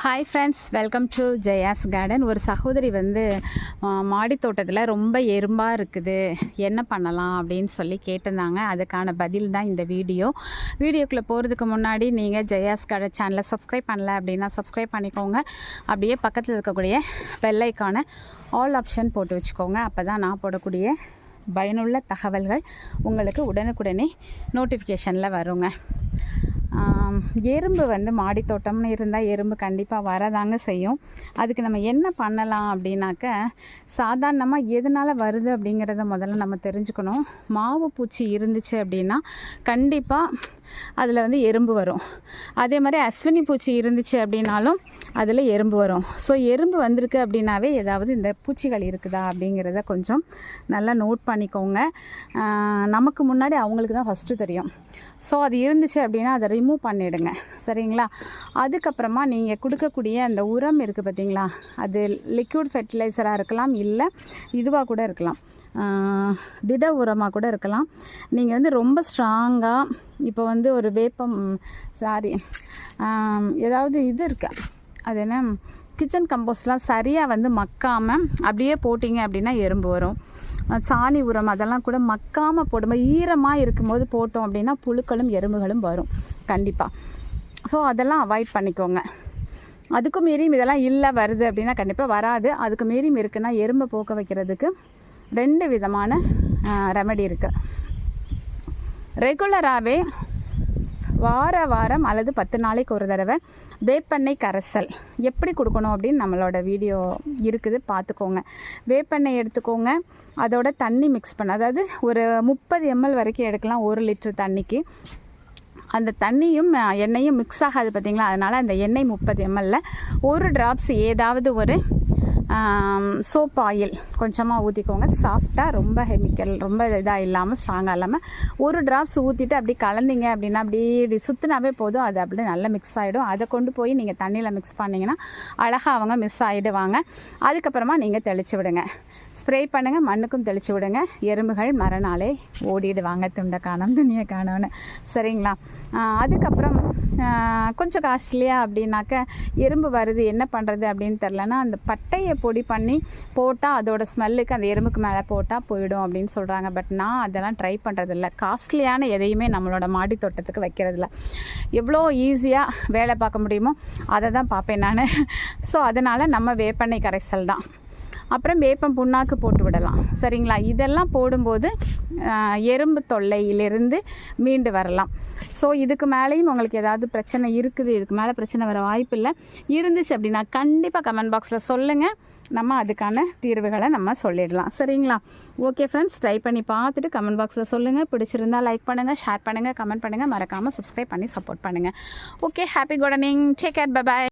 Hi friends welcome to Jaya's garden ஒரு சகோதரி வந்து ஆ, மாடி தோட்டத்தில் ரொம்ப எறும்பாக இருக்குது. என்ன பண்ணலாம் அப்படின்னு சொல்லி கேட்டிருந்தாங்க. அதுக்கான பதில் தான் இந்த வீடியோ. வீடியோக்குள்ளே போகிறதுக்கு முன்னாடி நீங்கள் ஜெயாஸ் கார்டன் சேனலை சப்ஸ்கிரைப் பண்ணல அப்படின்னா சப்ஸ்கிரைப் பண்ணிக்கோங்க. அப்படியே பக்கத்தில் இருக்கக்கூடிய பெல்லைக்கான ஆல் ஆப்ஷன் போட்டு வச்சுக்கோங்க. அப்போ தான் நான் போடக்கூடிய பயனுள்ள தகவல்கள் உங்களுக்கு உடனுக்குடனே நோட்டிஃபிகேஷனில் வருங்க. எறும்பு வந்து மாடி தோட்டம்னு இருந்தால் எறும்பு கண்டிப்பாக வரதாங்க செய்யும். அதுக்கு நம்ம என்ன பண்ணலாம் அப்படின்னாக்க சாதாரணமாக எதனால் வருது அப்படிங்கிறத முதல்ல நம்ம தெரிஞ்சுக்கணும். மாவு பூச்சி இருந்துச்சு அப்படின்னா கண்டிப்பாக அதில் வந்து எறும்பு வரும். அதே மாதிரி அஸ்வினி பூச்சி இருந்துச்சு அப்படின்னாலும் அதில் எறும்பு வரும். ஸோ எறும்பு வந்திருக்கு அப்படின்னாவே ஏதாவது இந்த பூச்சிகள் இருக்குதா அப்படிங்கிறத கொஞ்சம் நல்லா நோட் பண்ணிக்கோங்க. நமக்கு முன்னாடி அவங்களுக்கு தான் ஃபஸ்ட்டு தெரியும். ஸோ அது இருந்துச்சு அப்படின்னா அதை ரிமூவ் பண்ணிவிடுங்க சரிங்களா? அதுக்கப்புறமா நீங்கள் கொடுக்கக்கூடிய அந்த உரம் இருக்குது பார்த்தீங்களா அது லிக்யூட் ஃபெர்டிலைசராக இருக்கலாம் இல்லை இதுவாக கூட இருக்கலாம். திட உரமாக கூட இருக்கலாம். நீங்கள் வந்து ரொம்ப ஸ்ட்ராங்காக இப்போ வந்து ஒரு வேப்பம் சாரி ஏதாவது இது இருக்கு. அது என்ன? கிச்சன் கம்போஸ்ட்லாம் சரியாக வந்து மக்காமல் அப்படியே போட்டிங்க அப்படின்னா எறும்பு வரும். சாணி உரம் அதெல்லாம் கூட மக்காமல் போடும்போது ஈரமாக இருக்கும்போது போட்டோம் அப்படின்னா புழுக்களும் எறும்புகளும் வரும். கண்டிப்பாக ஸோ அதெல்லாம் அவாய்ட் பண்ணிக்கோங்க. அதுக்கும் மீறியும் இதெல்லாம் இல்லை வருது அப்படின்னா கண்டிப்பாக வராது. அதுக்கு மீறியும் இருக்குன்னா எறும்பை போக்க வைக்கிறதுக்கு ரெண்டு விதமான ரெமெடி இருக்குது ரெகுலராகவே வார வாரம் அல்லது பத்து நாளைக்கு ஒரு தடவை வேப்பெண்ணெய் கரைசல் எப்படி கொடுக்கணும் அப்படின்னு நம்மளோட வீடியோ இருக்குது பார்த்துக்கோங்க. வேப்பெண்ணெய் எடுத்துக்கோங்க. அதோட தண்ணி மிக்ஸ் பண்ண. அதாவது ஒரு முப்பது எம்எல் வரைக்கும் எடுக்கலாம் ஒரு லிட்டர் தண்ணிக்கு. அந்த தண்ணியும் எண்ணெயும் மிக்ஸ் ஆகாது பார்த்தீங்களா? அதனால் அந்த எண்ணெய் முப்பது எம்எல்ல ஒரு ட்ராப்ஸ் ஏதாவது ஒரு சோப் ஆயில் கொஞ்சமாக ஊற்றிக்கோங்க சாஃப்டாக ரொம்ப கெமிக்கல் ரொம்ப இதாக இல்லாமல் ஸ்ட்ராங்காக இல்லாமல் ஒரு ட்ராப்ஸ் ஊற்றிட்டு அப்படி கலந்தீங்க அப்படின்னா அப்படியே இப்படி சுற்றினாவே போதும். அது அப்படியே நல்லா மிக்ஸ் ஆகிடும் அதை கொண்டு போய் நீங்கள் தண்ணியில் மிக்ஸ் பண்ணிங்கன்னா அழகாக அவங்க மிஸ் ஆகிடுவாங்க அதுக்கப்புறமா நீங்கள் தெளித்து விடுங்க. ஸ்ப்ரே பண்ணுங்கள் மண்ணுக்கும் தெளித்து விடுங்க. எறும்புகள் மறுநாளே ஓடிடுவாங்க. துண்டை காணோம் துணியை காணோன்னு சரிங்களா? அதுக்கப்புறம் கொஞ்சம் காஸ்ட்லியாக அப்படின்னாக்க எறும்பு வருது என்ன பண்ணுறது அப்படின்னு தெரிலனா அந்த பட்டையை பொடி பண்ணி போட்டால் அதோட ஸ்மெல்லுக்கு அந்த எறும்புக்கு மேலே போட்டால் போயிடும் அப்படின்னு சொல்கிறாங்க பட் நான் அதெல்லாம் ட்ரை பண்ணுறதில்ல காஸ்ட்லியான எதையுமே நம்மளோட மாடி தோட்டத்துக்கு வைக்கிறதில்ல. எவ்வளோ ஈஸியாக வேலை பார்க்க முடியுமோ அதை தான் பார்ப்பேன் நான். ஸோ அதனால் நம்ம வேப்பெண்ணெய் கரைசல் தான். அப்புறம் வேப்பம் புண்ணாக்கு போட்டு விடலாம். சரிங்களா? இதெல்லாம் போடும்போது எறும்பு தொல்லையிலிருந்து மீண்டு வரலாம். ஸோ இதுக்கு மேலேயும் உங்களுக்கு ஏதாவது பிரச்சனை இருக்குது இதுக்கு மேலே பிரச்சனை வர வாய்ப்பு இல்லை. இருந்துச்சு அப்படின்னா கண்டிப்பாக கமெண்ட் பாக்ஸில் சொல்லுங்கள் நம்ம அதுக்கான தீர்வுகளை நம்ம சொல்லிடலாம். சரிங்களா? ஓகே ஃப்ரெண்ட்ஸ் ட்ரை பண்ணி பார்த்துட்டு கமெண்ட் பாக்ஸில் சொல்லுங்கள் பிடிச்சிருந்தா லைக் பண்ணுங்கள் ஷேர் பண்ணுங்கள் கமெண்ட் பண்ணுங்கள் மறக்காமல் சப்ஸ்கிரைப் பண்ணி சப்போர்ட் பண்ணுங்கள் okay happy gardening take care bye